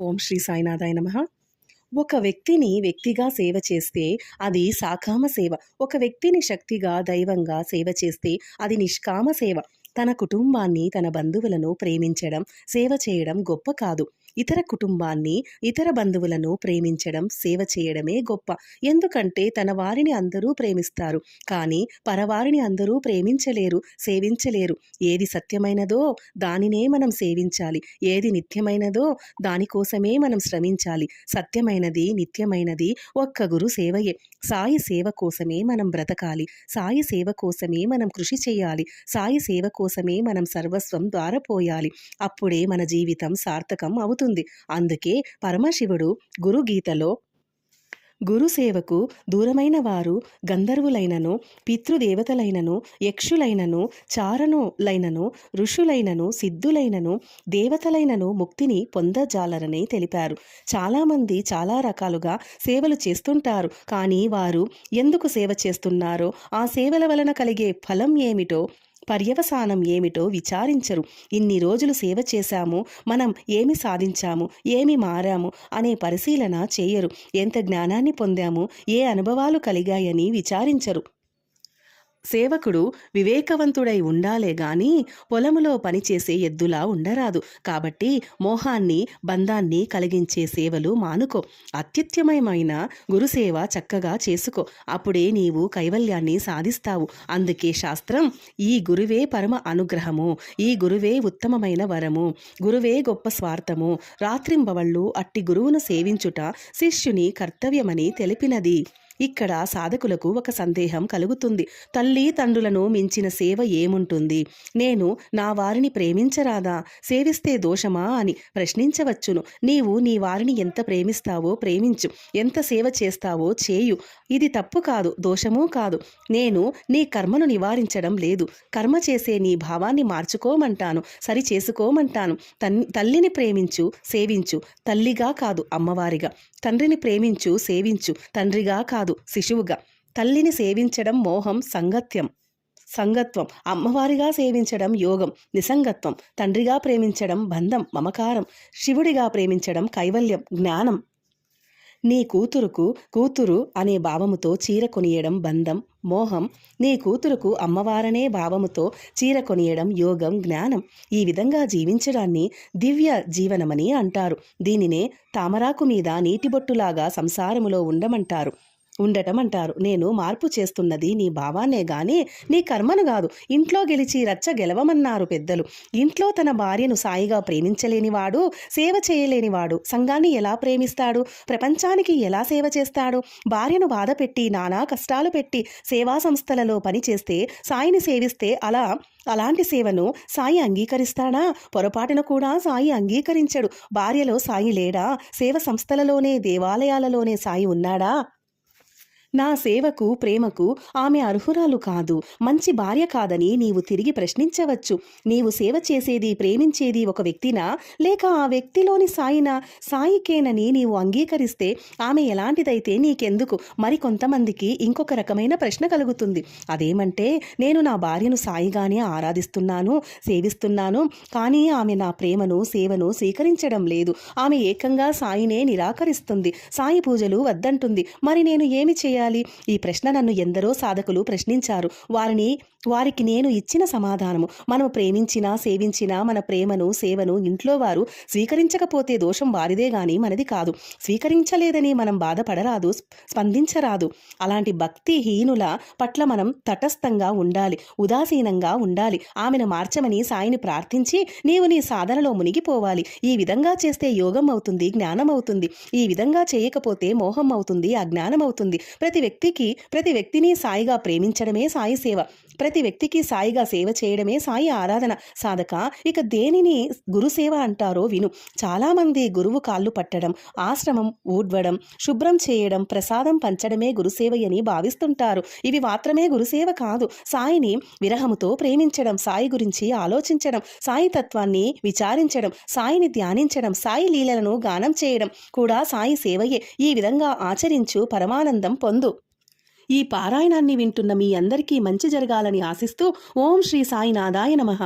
ఓం శ్రీ సాయినాథాయ నమ. ఒక వ్యక్తిని వ్యక్తిగా సేవ చేస్తే అది సాకామ సేవ. ఒక వ్యక్తిని శక్తిగా దైవంగా సేవ చేస్తే అది నిష్కామ సేవ. తన కుటుంబాన్ని తన బంధువులను ప్రేమించడం సేవ చేయడం గొప్ప కాదు. ఇతర కుటుంబాన్ని ఇతర బంధువులను ప్రేమించడం సేవ చేయడమే గొప్ప. ఎందుకంటే తన వారిని అందరూ ప్రేమిస్తారు. కానీ పరవారిని అందరూ ప్రేమించలేరు సేవించలేరు. ఏది సత్యమైనదో దానినే మనం సేవించాలి. ఏది నిత్యమైనదో దానికోసమే మనం శ్రమించాలి. సత్యమైనది నిత్యమైనది ఒక్క గురు సేవయే. సాయి సేవ కోసమే మనం బ్రతకాలి. సాయి సేవ కోసమే మనం కృషి చేయాలి. సాయి సేవ కోసం కోసమే మనం సర్వస్వం ద్వారపోయాలి అప్పుడే మన జీవితం సార్థకం అవుతుంది. అందుకే పరమశివుడు గురుగీతలో గురుసేవకు దూరమైన వారు గంధర్వులైనను పితృదేవతలైనను యక్షులైనను చారణులైనను ఋషులైనను సిద్ధులైనను దేవతలైనను ముక్తిని పొందజాలరని తెలిపారు. చాలామంది చాలా రకాలుగా సేవలు చేస్తుంటారు. కానీ వారు ఎందుకు సేవ చేస్తున్నారో ఆ సేవల వలన కలిగే ఫలం ఏమిటో పర్యవసానం ఏమిటో విచారించరు. ఇన్ని రోజులు సేవ చేశాము మనం ఏమి సాధించాము ఏమి మారాము అనే పరిశీలన చేయరు. ఎంత జ్ఞానాన్ని పొందాము ఏ అనుభవాలు కలిగాయని విచారించరు. సేవకుడు వివేకవంతుడై ఉండాలే గాని పొలములో పనిచేసే ఎద్దులా ఉండరాదు. కాబట్టి మోహాన్ని బంధాన్ని కలిగించే సేవలు మానుకో. అత్యుత్తమమైన గురుసేవ చక్కగా చేసుకో. అప్పుడే నీవు కైవల్యాన్ని సాధిస్తావు. అందుకే శాస్త్రం ఈ గురువే పరమ అనుగ్రహము ఈ గురువే ఉత్తమమైన వరము గురువే గొప్ప స్వార్థము రాత్రింబవళ్ళు అట్టి గురువును సేవించుట శిష్యుని కర్తవ్యమని తెలిపినది. ఇక్కడ సాధకులకు ఒక సందేహం కలుగుతుంది. తల్లి తండ్రులను మించిన సేవ ఏముంటుంది? నేను నా వారిని ప్రేమించరాదా? సేవిస్తే దోషమా అని ప్రశ్నించవచ్చును. నీవు నీ వారిని ఎంత ప్రేమిస్తావో ప్రేమించు. ఎంత సేవ చేస్తావో చేయు. ఇది తప్పు కాదు దోషమూ కాదు. నేను నీ కర్మను నివారించడం లేదు. కర్మ చేసే నీ భావాన్ని మార్చుకోమంటాను సరి చేసుకోమంటాను తన్ తల్లిని ప్రేమించు సేవించు. తల్లిగా కాదు అమ్మవారిగా. తండ్రిని ప్రేమించు సేవించు. తండ్రిగా కాదు శిశువుగా. తల్లిని సేవించడం మోహం సంగత్యం సంగత్వం. అమ్మవారిగా సేవించడం యోగం నిసంగత్వం. తండ్రిగా ప్రేమించడం బంధం మమకారం. శివుడిగా ప్రేమించడం కైవల్యం జ్ఞానం. నీ కూతురుకు కూతురు అనే భావముతో చీర కొనియడం బంధం మోహం. నీ కూతురుకు అమ్మవారనే భావముతో చీర కొనియడం యోగం జ్ఞానం. ఈ విధంగా జీవించడాన్ని దివ్య జీవనమని అంటారు. దీనినే తామరాకు మీద నీటిబొట్టులాగా సంసారములో ఉండమంటారు. ఉండటం అంటారు నేను మార్పు చేస్తున్నది నీ భావాన్నే గాని నీ కర్మను కాదు ఇంట్లో గెలిచి రచ్చ గెలవమన్నారు పెద్దలు. ఇంట్లో తన భార్యను సాయిగా ప్రేమించలేనివాడు సేవ చేయలేనివాడు సంఘాన్ని ఎలా ప్రేమిస్తాడు? ప్రపంచానికి ఎలా సేవ చేస్తాడు? భార్యను బాధ పెట్టి నానా కష్టాలు పెట్టి సేవా సంస్థలలో పనిచేస్తే సాయిని సేవిస్తే అలా అలాంటి సేవను సాయి అంగీకరిస్తాడా? పొరపాటున కూడా సాయి అంగీకరించడు. భార్యలో సాయి లేడా? సేవ సంస్థలలోనే దేవాలయాలలోనే సాయి ఉన్నాడా? నా సేవకు ప్రేమకు ఆమె అర్హురాలు కాదు. మంచి భార్య కాదని నీవు తిరిగి ప్రశ్నించవచ్చు. నీవు సేవ చేసేది ప్రేమించేది ఒక వ్యక్తినా? లేక ఆ వ్యక్తిలోని సాయినా? సాయికేనని నీవు అంగీకరిస్తే ఆమె ఎలాంటిదైతే నీకెందుకు? మరి కొంతమందికి ఇంకొక రకమైన ప్రశ్న కలుగుతుంది. అదేమంటే నేను నా భార్యను సాయిగానే ఆరాధిస్తున్నాను సేవిస్తున్నాను కానీ ఆమె నా ప్రేమను సేవను స్వీకరించడం లేదు. ఆమె ఏకంగా సాయినే నిరాకరిస్తుంది. సాయి పూజలు వద్దంటుంది. మరి నేను ఏమి చేయాలి? చేయాలి? ఈ ప్రశ్న నన్ను ఎందరో సాధకులు ప్రశ్నించారు. వారిని వారికి నేను ఇచ్చిన సమాధానము. మనం ప్రేమించినా సేవించినా మన ప్రేమను సేవను ఇంట్లో వారు స్వీకరించకపోతే దోషం వారిదే గాని మనది కాదు. స్వీకరించలేదని మనం బాధపడరాదు స్పందించరాదు. అలాంటి భక్తిహీనుల పట్ల మనం తటస్థంగా ఉండాలి ఉదాసీనంగా ఉండాలి. ఆమెను మార్చమని సాయిని ప్రార్థించి నీవు నీ సాధనలో మునిగిపోవాలి. ఈ విధంగా చేస్తే యోగం అవుతుంది జ్ఞానం అవుతుంది. ఈ విధంగా చేయకపోతే మోహం అవుతుంది అజ్ఞానం అవుతుంది. ప్రతి వ్యక్తికి ప్రతి వ్యక్తిని సాయిగా ప్రేమించడమే సాయి సేవ. ప్రతి వ్యక్తికి సాయిగా సేవ చేయడమే సాయి ఆరాధన. సాధక ఇక దేనిని గురుసేవ అంటారో విను. చాలామంది గురువు కాళ్ళు పట్టడం ఆశ్రమం ఊడ్వడం శుభ్రం చేయడం ప్రసాదం పంచడమే గురుసేవ అని భావిస్తుంటారు. ఇవి మాత్రమే గురుసేవ కాదు. సాయిని విరహముతో ప్రేమించడం సాయి గురించి ఆలోచించడం సాయి తత్వాన్ని విచారించడం సాయిని ధ్యానించడం సాయి లీలలను గానం చేయడం కూడా సాయి సేవయే. ఈ విధంగా ఆచరించు పరమానందం పొందు. ఈ పారాయణాన్ని వింటున్న మీ అందరికీ మంచి జరగాలని ఆశిస్తూ ఓం శ్రీ సాయినాథాయ నమః.